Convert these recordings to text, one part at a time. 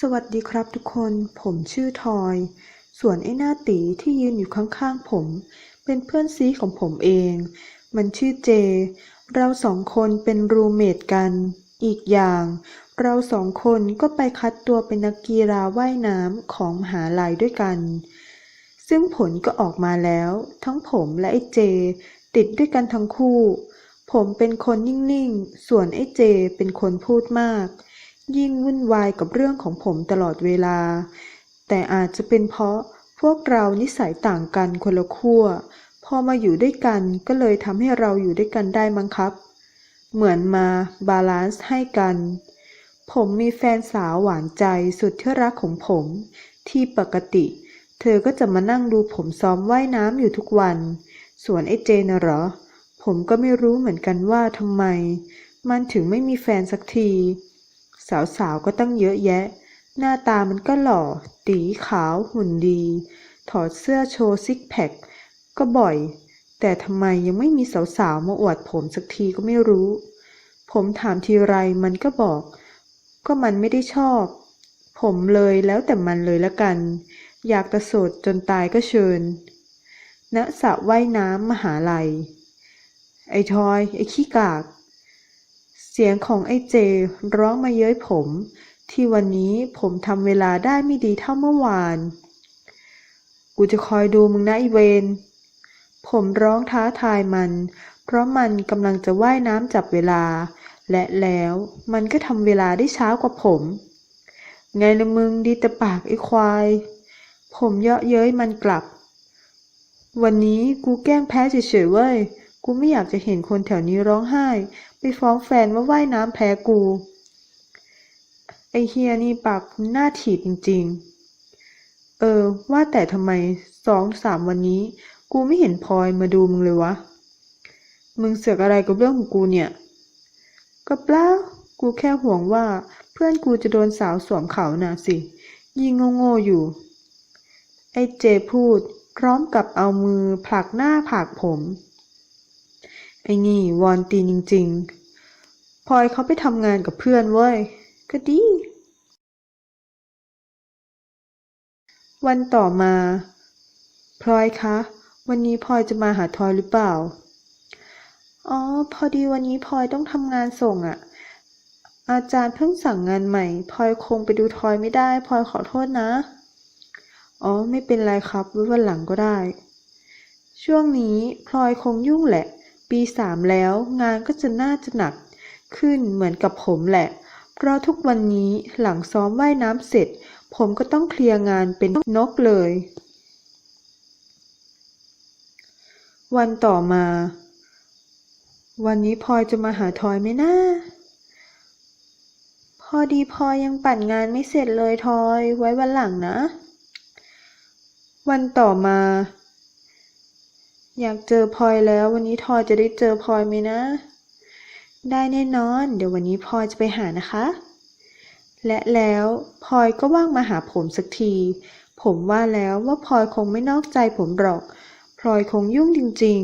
สวัสดีครับทุกคน ผมชื่อทอย ส่วนไอ้หน้าตีที่ยืนอยู่ข้างๆผม เป็นเพื่อนซีของผมเอง มันชื่อเจ เราสองคนเป็นรูเมทกัน อีกอย่าง เราสองคนก็ไปคัดตัวเป็นนักกีฬาว่ายน้ำของมหาลัยด้วยกัน ซึ่งผลก็ออกมาแล้ว ทั้งผมและไอ้เจ ติดด้วยกันทั้งคู่ ผมเป็นคนนิ่งๆ ส่วนไอ้เจเป็นคนพูดมาก ยิ่งวุ่นวายกับเรื่องของผมตลอดเวลา แต่อาจจะเป็นเพราะพวกเรานิสัยต่างกันคนละขั้ว พอมาอยู่ด้วยกันก็เลยทำให้เราอยู่ด้วยกันได้มั้งครับ เหมือนมาบาลานซ์ให้กัน ผมมีแฟนสาวหวานใจสุดที่รักของผม ที่ปกติ เธอก็จะมานั่งดูผมซ้อมว่ายน้ำอยู่ทุกวัน ส่วนไอ้เจนเหรอ ผมก็ไม่รู้เหมือนกันว่าทำไม มันถึงไม่มีแฟนสักที สาวๆก็ตั้งเยอะแยะ หน้าตามันก็หล่อ ตีขาวหุ่นดี ถอดเสื้อโชว์ซิกแพคก็บ่อย แต่ทำไมยังไม่มีสาวๆมาอวดผมสักทีก็ไม่รู้ ผมถามทีไรมันก็บอก ก็มันไม่ได้ชอบ ผมเลยแล้วแต่มันเลยละกัน อยากจะโสดจนตายก็เชิญณสระว่ายน้ำมหาลัย ไอ้ทอย ไอ้ขี้กาก เสียงของไอ้เจ ร้องมาเย้ยผม ที่วันนี้ผมทำเวลาได้ไม่ดีเท่าเมื่อวาน กูจะคอยดูมึงนะไอเวน ผมร้องท้าทายมัน เพราะมันกำลังจะว่ายน้ำจับเวลา และแล้วมันก็ทำเวลาได้ช้ากว่าผม ไงละมึงดีแต่ปากไอ้ควาย ผมเยาะเย้ยมันกลับ วันนี้กูแกล้งแพ้เฉยๆเว้ย กูไม่อยากจะเห็นคนแถวนี้ร้องไห้ ไปฟ้องแฟนว่าว่ายน้ำแพ้กู ไอเฮียนี่ปากหน้าถีบจริง ๆ เออ ว่าแต่ทำไมสองสามวันนี้ กูไม่เห็นพลอยมาดูมึงเลยวะ มึงเสือกอะไรกับเรื่องของกูเนี่ย ก็เปล่า กูแค่ห่วงว่าเพื่อนกูจะโดนสาวสวมเขาน่ะสิ ยิงโง่ๆอยู่ ไอเจพูดพร้อมกับเอามือผลักหน้าผากผม ไอ้นี่วอนตีนจริง ๆ พลอยเขาไปทำงานกับเพื่อนเว้ย ก็ดี วันต่อมาพลอยคะ วันนี้พลอยจะมาหาทอยหรือเปล่า อ๋อ พอดีวันนี้พลอยต้องทำงานส่งอะ่ะ อาจารย์เพิ่งสั่งงานใหม่พลอยคงไปดูทอยไม่ได้พลอยขอโทษนะ อ๋อ ไม่เป็นไรครับไว้วันหลังก็ได้ ช่วงนี้พลอยคงยุ่งแหละ ปีสามแล้วงานก็จะน่าจะหนัก ขึ้นเหมือนกับผมแหละ เพราะทุกวันนี้หลังซ้อมว่ายน้ำเสร็จ ผมก็ต้องเคลียร์งานเป็นนกเลย วันต่อมา วันนี้พลอยจะมาหาทอยไหมนะพอดีพลอยยังปั่นงานไม่เสร็จเลยทอย ไว้วันหลังนะ วันต่อมา อยากเจอพลอยแล้ว วันนี้ทอยจะได้เจอพลอยไหมนะ ได้แน่นอน เดี๋ยววันนี้พลอยจะไปหานะคะ และแล้วพลอยก็ว่างมาหาผมสักที ผมว่าแล้วว่าพลอยคงไม่นอกใจผมหรอกพลอยคงยุ่งจริง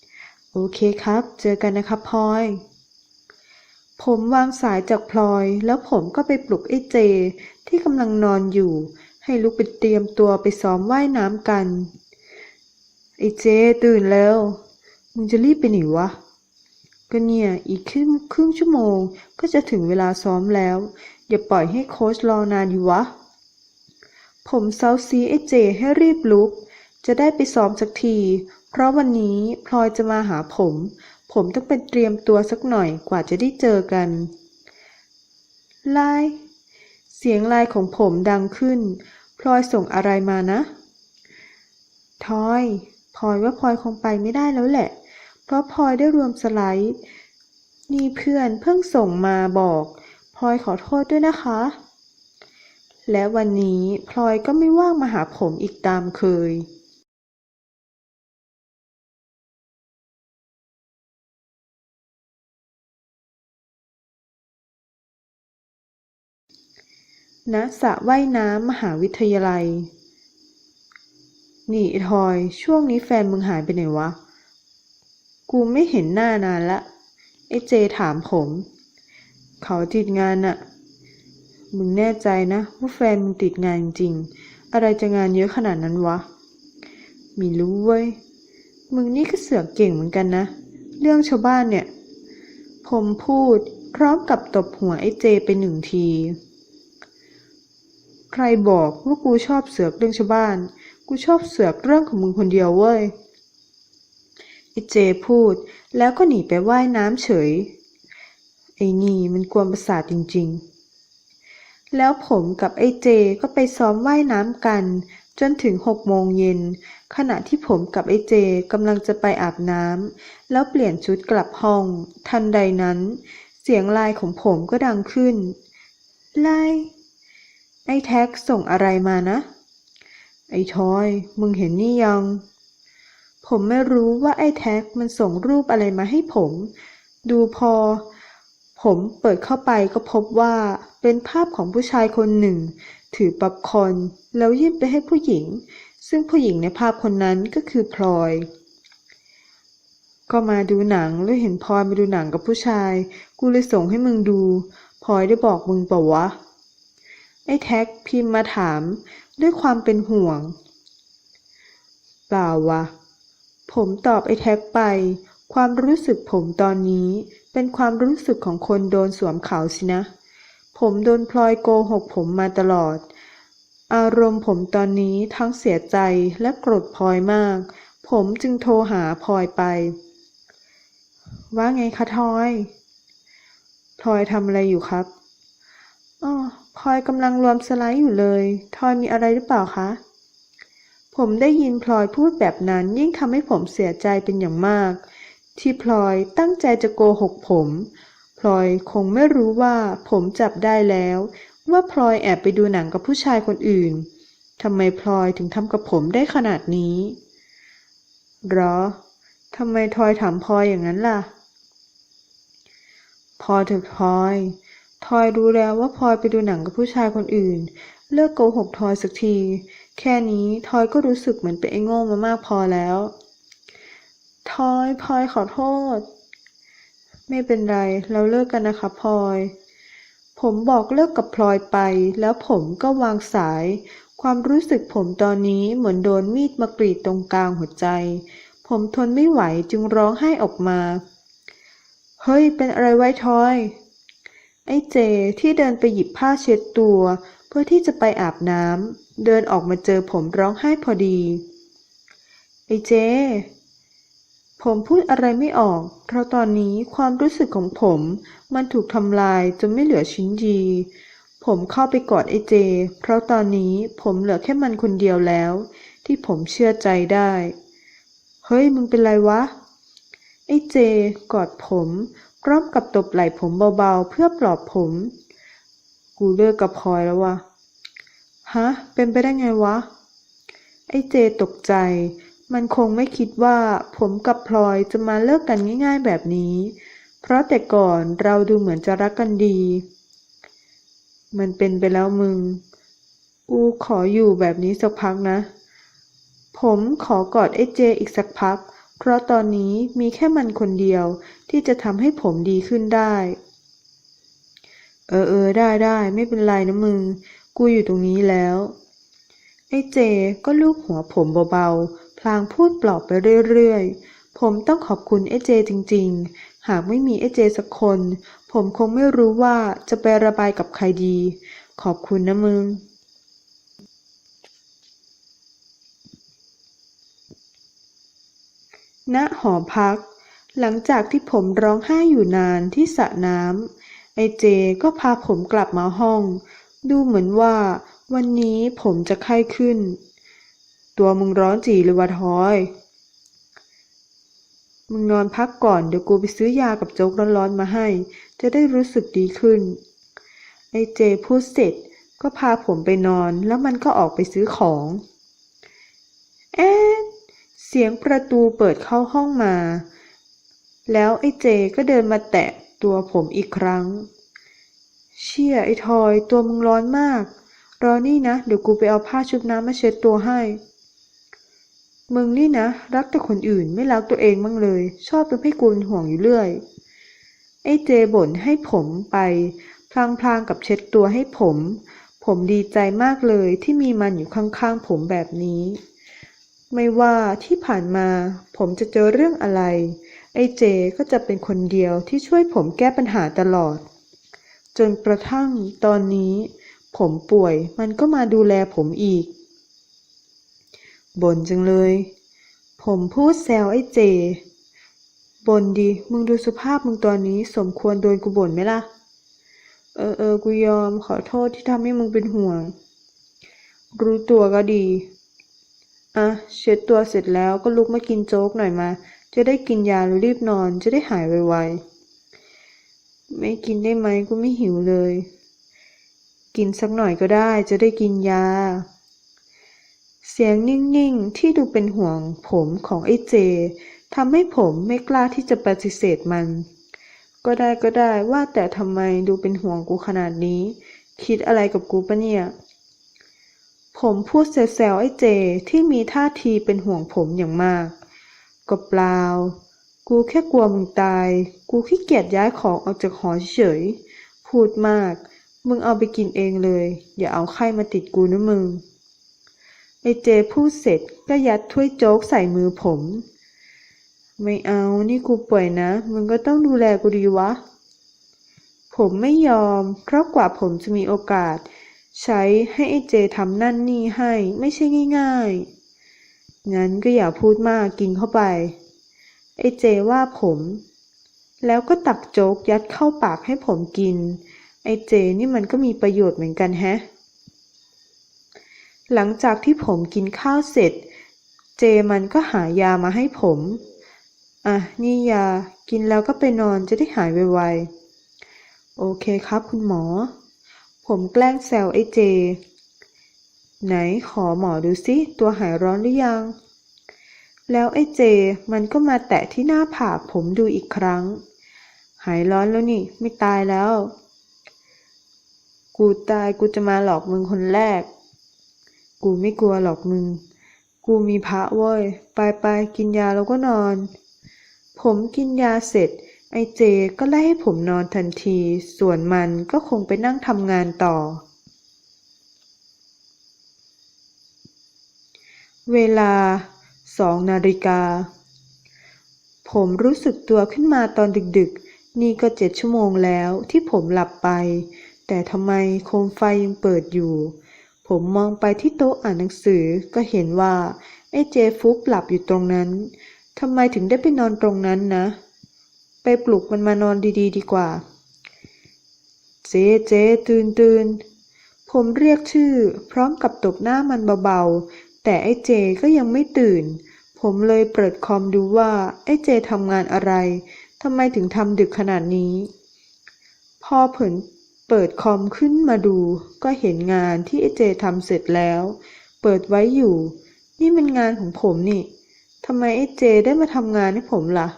ๆ โอเคครับ เจอกันนะครับพลอย ผมวางสายจากพลอย แล้วผมก็ไปปลุกไอ้เจ ที่กำลังนอนอยู่ ให้ลุกไปเตรียมตัวไปซ้อมว่ายน้ำกันไอ้เจ ตื่นแล้ว มึงจะรีบไปไหนวะ ก็เนี่ยอีกครึ่งครึ่งชั่วโมงก็จะถึงเวลาซ้อมแล้ว อย่าปล่อยให้โค้ชรอนานอยู่วะ ผมเซาซีไอเจให้รีบลุก จะได้ไปซ้อมสักที เพราะวันนี้พลอยจะมาหาผม ผมต้องเป็นเตรียมตัวสักหน่อยกว่าจะได้เจอกันไลน์เสียงไลน์ของผมดังขึ้น พลอยส่งอะไรมานะ ทอย พลอยว่าพลอยคงไปไม่ได้แล้วแหละ เพราะพลอยได้รวมสไลด์ นี่เพื่อนเพิ่งส่งมาบอกพลอยขอโทษด้วยนะคะ และวันนี้พลอยก็ไม่ว่างมาหาผมอีกตามเคยณสระว่ายน้ำมหาวิทยาลัย นี่ไอ้ทอย ช่วงนี้แฟนมึงหายไปไหนวะ กูไม่เห็นหน้านานละ ไอ้เจถามผม เขาติดงานน่ะมึงแน่ใจนะว่าแฟนมึงติดงานจริง อะไรจะงานเยอะขนาดนั้นวะ มีรู้เว้ย มึงนี่ก็เสือกเก่งเหมือนกันนะ เรื่องชาวบ้านเนี่ย ผมพูดพร้อมกับตบหัวไอ้เจไปหนึ่งที ใครบอกว่ากูชอบเสือกเรื่องชาวบ้าน กูชอบเสือกเรื่องของมึงคนเดียวเว้ย อ้เจพูด แล้วก็หนีไปว่ายน้ำเฉย ไอ้นี่มันกวนประสาทจริง ๆ แล้วผมกับไอ้เจก็ไปซ้อมว่ายน้ำกัน จนถึงหกโมงเย็น ขณะที่ผมกับไอ้เจกำลังจะไปอาบน้ำแล้วเปลี่ยนชุดกลับห้อง ทันใดนั้น เสียงไลน์ของผมก็ดังขึ้น ไลน์ไอ้แท็กส่งอะไรมานะ ไอ้ทอย มึงเห็นนี่ยัง ผมไม่รู้ว่าไอ้แท็กมันส่งรูปอะไรมาให้ผม ดูพอ ผมเปิดเข้าไปก็พบว่าเป็นภาพของผู้ชายคนหนึ่ง ถือป๊อปคอนแล้วยื่นไปให้ผู้หญิง ซึ่งผู้หญิงในภาพคนนั้นก็คือพลอย ก็มาดูหนังแล้วเห็นพลอยมาดูหนังกับผู้ชาย กูเลยส่งให้มึงดูพลอยได้บอกมึงเปล่าวะไอ้แท็กพิมพ์มาถามด้วยความเป็นห่วง เปล่าวะ ผมตอบไอ้แท็กไป ความรู้สึกผมตอนนี้เป็นความรู้สึกของคนโดนสวมเขาสินะ ผมโดนพลอยโกหกผมมาตลอด อารมณ์ผมตอนนี้ทั้งเสียใจและโกรธพลอยมาก ผมจึงโทรหาพลอยไป ว่าไงคะทอยพลอยทำอะไรอยู่ครับอ๋อพลอยกำลังรวมสไลด์อยู่เลย ทอยมีอะไรหรือเปล่าคะ ผมได้ยินพลอยพูดแบบนั้นยิ่งทำให้ผมเสียใจเป็นอย่างมาก ที่พลอยตั้งใจจะโกหกผม พลอยคงไม่รู้ว่าผมจับได้แล้ว ว่าพลอยแอบไปดูหนังกับผู้ชายคนอื่นทำไมพลอยถึงทำกับผมได้ขนาดนี้หรอทำไมทอยถามพลอยอย่างนั้นล่ะ พอเถอะพลอยทอยรู้แล้วว่าพลอยไปดูหนังกับผู้ชายคนอื่น เลิกโกหกทอยสักที แค่นี้ทอยก็รู้สึกเหมือนเป็นไอ้โง่มามากพอแล้ว ทอยพลอยขอโทษ ไม่เป็นไร เราเลิกกันนะคะพลอย ผมบอกเลิกกับพลอยไป แล้วผมก็วางสาย ความรู้สึกผมตอนนี้เหมือนโดนมีดมากรีดตรงกลางหัวใจ ผมทนไม่ไหวจึงร้องไห้ออกมา เฮ้ย เป็นอะไรไว้ทอย ไอ้เจที่เดินไปหยิบผ้าเช็ดตัว เพื่อที่จะไปอาบน้ำเดินออกมาเจอผมร้องไห้พอดี ไอ้เจผมพูดอะไรไม่ออก เพราะตอนนี้ความรู้สึกของผมมันถูกทำลายจนไม่เหลือชิ้นดี ผมเข้าไปกอดไอ้เจ เพราะตอนนี้ผมเหลือแค่มันคนเดียวแล้ว ที่ผมเชื่อใจได้ เฮ้ยมึงเป็นไรวะ ไอ้เจ กอดผมพร้อมกับตบไหล่ผมเบาๆเพื่อปลอบผม กูเลิกกับพลอยแล้ววะฮะ เป็นไปได้ไงวะ ไอ้เจตกใจ มันคงไม่คิดว่าผมกับพลอยจะมาเลิกกันง่ายๆแบบนี้ เพราะแต่ก่อนเราดูเหมือนจะรักกันดี มันเป็นไปแล้วมึงกูขออยู่แบบนี้สักพักนะ ผมขอกอดไอ้เจอีกสักพัก เพราะตอนนี้มีแค่มันคนเดียวที่จะทำให้ผมดีขึ้นได้ เออเออได้ได้ไม่เป็นไรนะมึง กูอยู่ตรงนี้แล้ว ไอ้เจก็ลูบหัวผมเบาๆ พลางพูดปลอบไปเรื่อยๆ ผมต้องขอบคุณไอ้เจจริงๆ หากไม่มีไอ้เจสักคน ผมคงไม่รู้ว่าจะไประบายกับใครดี ขอบคุณนะมึงณหอพัก หลังจากที่ผมร้องไห้อยู่นานที่สระน้ำ ไอเจก็พาผมกลับมาห้อง ดูเหมือนว่า วันนี้ผมจะไข้ขึ้น ตัวมึงร้อนจีเลยวะทอย มึงนอนพักก่อนเดี๋ยวกูไปซื้อยากับโจ๊กร้อนๆมาให้ จะได้รู้สึกดีขึ้น ไอเจพูดเสร็จก็พาผมไปนอนแล้วมันก็ออกไปซื้อของ เอ๊ะเสียงประตูเปิดเข้าห้องมา แล้วไอ้เจก็เดินมาแตะ ตัวผมอีกครั้ง เชี่ยไอ้ทอย ตัวมึงร้อนมาก รอนี่นะ เดี๋ยวกูไปเอาผ้าชุบน้ำมาเช็ดตัวให้ มึงนี่นะ รักแต่คนอื่นไม่รักตัวเองบ้างเลย ชอบทำให้กูเป็นห่วงอยู่เรื่อย ไอ้เจบ่นให้ผมไปพพลางๆกับเช็ดตัวให้ผม ผมดีใจมากเลยที่มีมันอยู่ข้างๆผมแบบนี้ ไม่ว่าที่ผ่านมาผมจะเจอเรื่องอะไร ไอ้เจก็จะเป็นคนเดียวที่ช่วยผมแก้ปัญหาตลอด จนกระทั่งตอนนี้ ผมป่วยมันก็มาดูแลผมอีกบ่นจังเลย ผมพูดแซวไอ้เจบ่นดิมึงดูสภาพมึงตอนนี้สมควรโดนกูบ่นไหมล่ะ เออเออกูยอมขอโทษที่ทำให้มึงเป็นห่วง รู้ตัวก็ดี อะ เช็ดตัวเสร็จแล้วก็ลุกมากินโจ๊กหน่อยมา จะได้กินยาแล้วรีบนอนจะได้หายไวๆ ไม่กินได้ไหมกูไม่หิวเลย กินสักหน่อยก็ได้จะได้กินยา เสียงนิ่งๆ ที่ดูเป็นห่วงผมของไอ้เจทำให้ผมไม่กล้าที่จะปฏิเสธมัน ก็ได้ก็ได้ว่าแต่ทำไมดูเป็นห่วงกูขนาดนี้ คิดอะไรกับกูปะเนี่ย ผมพูดแซวๆไอ้เจที่มีท่าทีเป็นห่วงผมอย่างมาก ก็เปล่า กูแค่กลัวมึงตาย กูขี้เกียจย้ายของออกจากหอเฉย พูดมาก มึงเอาไปกินเองเลย อย่าเอาไข้มาติดกูนะมึง ไอเจพูดเสร็จก็ยัดถ้วยโจ๊กใส่มือผม ไม่เอา นี่กูป่วยนะ มึงก็ต้องดูแลกูดีวะ ผมไม่ยอม เพราะกว่าผมจะมีโอกาส ใช้ให้ไอเจทำนั่นนี่ให้ไม่ใช่ง่าย ๆ งั้นก็อย่าพูดมากกินเข้าไป ไอ้เจว่าผม แล้วก็ตักโจ๊กยัดเข้าปากให้ผมกิน ไอ้เจนี่มันก็มีประโยชน์เหมือนกันแฮะ หลังจากที่ผมกินข้าวเสร็จ เจมันก็หายามาให้ผม อะ นี่ยา กินแล้วก็ไปนอนจะได้หายไวๆ โอเคครับคุณหมอ ผมแกล้งแซวไอ้เจ ไหนขอหมอดูสิตัวหายร้อนหรือยัง แล้วไอ้เจ มันก็มาแตะที่หน้าผากผมดูอีกครั้ง หายร้อนแล้วนี่ ไม่ตายแล้ว กูตายกูจะมาหลอกมึงคนแรก กูไม่กลัวหรอกมึง กูมีพระเว้ย ไปไปกินยาแล้วก็นอน ผมกินยาเสร็จ ไอ้เจก็ไล่ให้ผมนอนทันที ส่วนมันก็คงไปนั่งทำงานต่อ เวลาสองนาฬิกา ผมรู้สึกตัวขึ้นมาตอนดึกๆ นี่ก็เจ็ดชั่วโมงแล้วที่ผมหลับไป แต่ทำไมโคมไฟยังเปิดอยู่ ผมมองไปที่โต๊ะอ่านหนังสือก็เห็นว่า ไอ้เจฟุบหลับอยู่ตรงนั้น ทำไมถึงได้ไปนอนตรงนั้นนะ ไปปลุกมันมานอนดีๆดีกว่า เจเจตื่นตื่นผมเรียกชื่อพร้อมกับตบหน้ามันเบา แต่ไอ้เจก็ยังไม่ตื่น ผมเลยเปิดคอมดูว่าไอ้เจทำงานอะไรทำไมถึงทำดึกขนาดนี้ พอเผินเปิดคอมขึ้นมาดู ก็เห็นงานที่ไอ้เจทำเสร็จแล้ว เปิดไว้อยู่ นี่มันงานของผมนี่ทำไมไอ้เจได้มาทำงานให้ผมล่ะ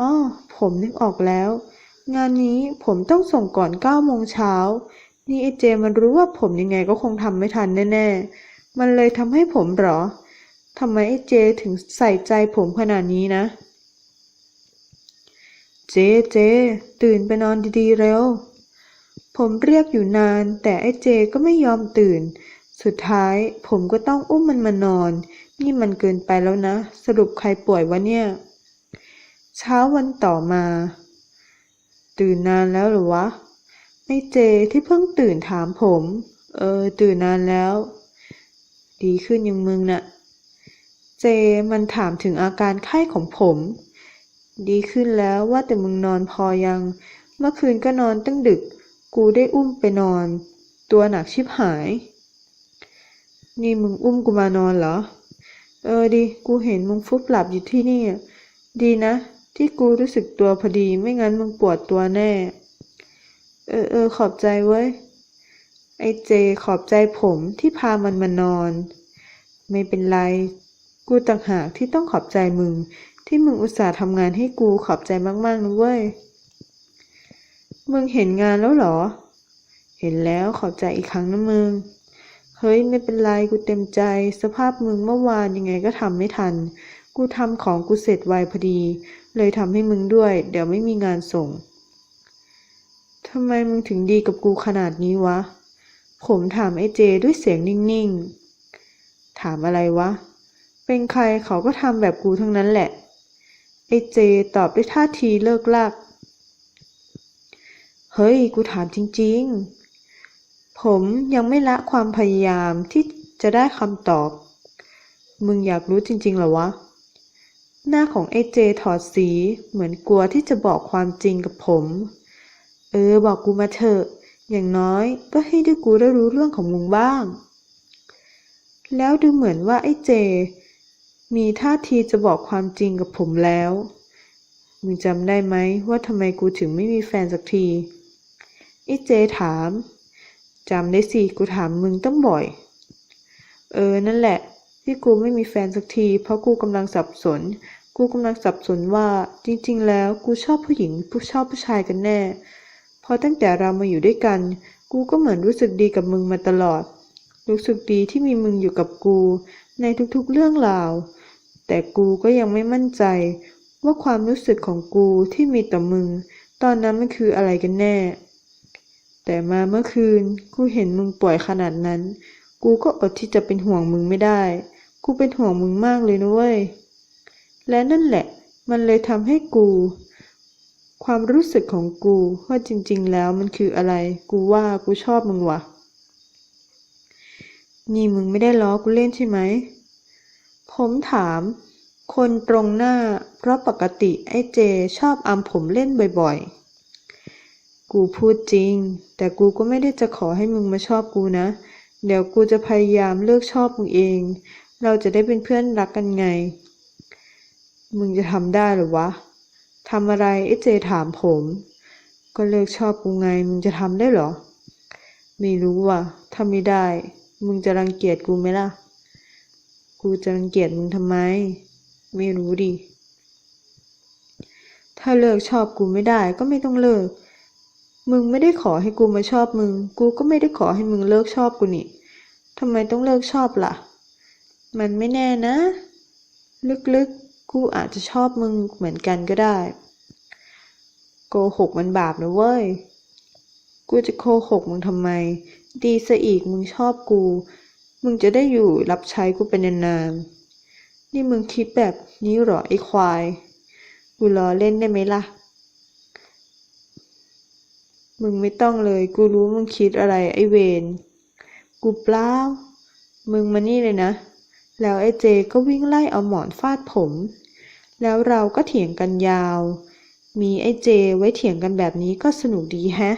อ้อผมนึกออกแล้ว งานนี้ผมต้องส่งก่อนเก้าโมงเช้า นี่ไอ้เจมันรู้ว่าผมยังไงก็คงทำไม่ทันแน่ ๆ มันเลยทำให้ผมหรอทำไมไอ้เจถึงใส่ใจผมขนาดนี้นะ เจเจ ตื่นไปนอนดีๆเร็ว ผมเรียกอยู่นาน แต่ไอ้เจก็ไม่ยอมตื่น สุดท้ายผมก็ต้องอุ้มมันมานอน นี่มันเกินไปแล้วนะ สรุปใครป่วยวะเนี่ย เช้าวันต่อมา ตื่นนานแล้วหรือวะไอ้เจที่เพิ่งตื่นถามผม เออ ตื่นนานแล้ว ดีขึ้นยังมึงน่ะ เจมันถามถึงอาการไข้ของผม ดีขึ้นแล้วว่าแต่มึงนอนพอยัง เมื่อคืนก็นอนตั้งดึก กูได้อุ้มไปนอน ตัวหนักชิบหาย นี่มึงอุ้มกูมานอนเหรอ เออดิกูเห็นมึงฟุบหลับอยู่ที่นี่ ดีนะ ที่กูรู้สึกตัวพอดีไม่งั้นมึงปวดตัวแน่ เออเออขอบใจเว้ย ไอเจขอบใจผมที่พามันมานอน ไม่เป็นไร กูต่างหากที่ต้องขอบใจมึง ที่มึงอุตส่าห์ทำงานให้กูขอบใจมากๆนะเว้ย มึงเห็นงานแล้วเหรอ เห็นแล้วขอบใจอีกครั้งนะมึง เฮ้ยไม่เป็นไรกูเต็มใจ สภาพมึงเมื่อวานยังไงก็ทำไม่ทัน กูทำของกูเสร็จไวพอดี เลยทำให้มึงด้วย เดี๋ยวไม่มีงานส่งทำไมมึงถึงดีกับกูขนาดนี้วะ ผมถามไอ้เจด้วยเสียงนิ่งๆ ถามอะไรวะ เป็นใครเขาก็ทำแบบกูทั้งนั้นแหละ ไอ้เจตอบด้วยท่าทีเลิกลาก เฮ้ย กูถามจริงๆ ผมยังไม่ละความพยายามที่จะได้คำตอบ มึงอยากรู้จริงๆเหรอวะ หน้าของไอ้เจถอดสีเหมือนกลัวที่จะบอกความจริงกับผม เออ บอกกูมาเถอะ อย่างน้อยก็ให้ด้กูได้รู้เรื่องของมึงบ้าง แล้วดูเหมือนว่าไอ้เจ มีท่าทีจะบอกความจริงกับผมแล้ว มึงจำได้ไหมว่าทำไมกูถึงไม่มีแฟนสักที ไอ้เจถาม จำได้สิ กูถามมึงตั้งบ่อย เออ นั่นแหละ ที่กูไม่มีแฟนสักที เพราะกูกำลังสับสน กูกำลังสับสนว่าจริง ๆ แล้วกูชอบผู้หญิงผู้ชอบผู้ชายกันแน่ พราะตั้งแต่เรามาอยู่ด้วยกัน กูก็เหมือนรู้สึกดีกับมึงมาตลอด รู้สึกดีที่มีมึงอยู่กับกู ในทุกๆเรื่องราว แต่กูก็ยังไม่มั่นใจ ว่าความรู้สึกของกูที่มีต่อมึง ตอนนั้นมันคืออะไรกันแน่ แต่มาเมื่อคืน กูเห็นมึงป่วยขนาดนั้น กูก็อดที่จะเป็นห่วงมึงไม่ได้ กูเป็นห่วงมึงมากเลยนะเว้ย และนั่นแหละ มันเลยทำให้กู ความรู้สึกของกูว่าจริง ๆ แล้วมันคืออะไร กูว่ากูชอบมึงวะนี่มึงไม่ได้ล้อกูเล่นใช่ไหม ผมถาม คนตรงหน้า เพราะปกติไอ้เจชอบอำผมเล่นบ่อยๆ กูพูดจริง แต่กูก็ไม่ได้จะขอให้มึงมาชอบกูนะ เดี๋ยวกูจะพยายามเลิกชอบมึงเอง เราจะได้เป็นเพื่อนรักกันไง มึงจะทำได้หรือวะ ทำอะไรไอ้เจถามผม ก็เลิกชอบกูไงมึงจะทำได้เหรอ ไม่รู้ว่ะถ้าไม่ได้ มึงจะรังเกียจกูไหมล่ะ กูจะรังเกียจมึงทำไม ไม่รู้ดิ ถ้าเลิกชอบกูไม่ได้ก็ไม่ต้องเลิก มึงไม่ได้ขอให้กูมาชอบมึง กูก็ไม่ได้ขอให้มึงเลิกชอบกูนี่ทำไมต้องเลิกชอบล่ะ มันไม่แน่นะ ลึกๆ กูอาจจะชอบมึงเหมือนกันก็ได้ โกหกมันบาปนะเว้ย กูจะโกหกมึงทำไม ดีซะอีกมึงชอบกู มึงจะได้อยู่รับใช้กูเป็นนานๆ นี่มึงคิดแบบนี้หรอไอ้ควาย กูล้อเล่นได้ไหมล่ะ มึงไม่ต้องเลย กูรู้มึงคิดอะไรไอ้เวนกูเปล่า มึงมานี่เลยนะ แล้วไอ้เจก็วิ่งไล่เอาหมอนฟาดผม แล้วเราก็เถียงกันยาว มีไอ้เจไว้เถียงกันแบบนี้ก็สนุกดีแฮะ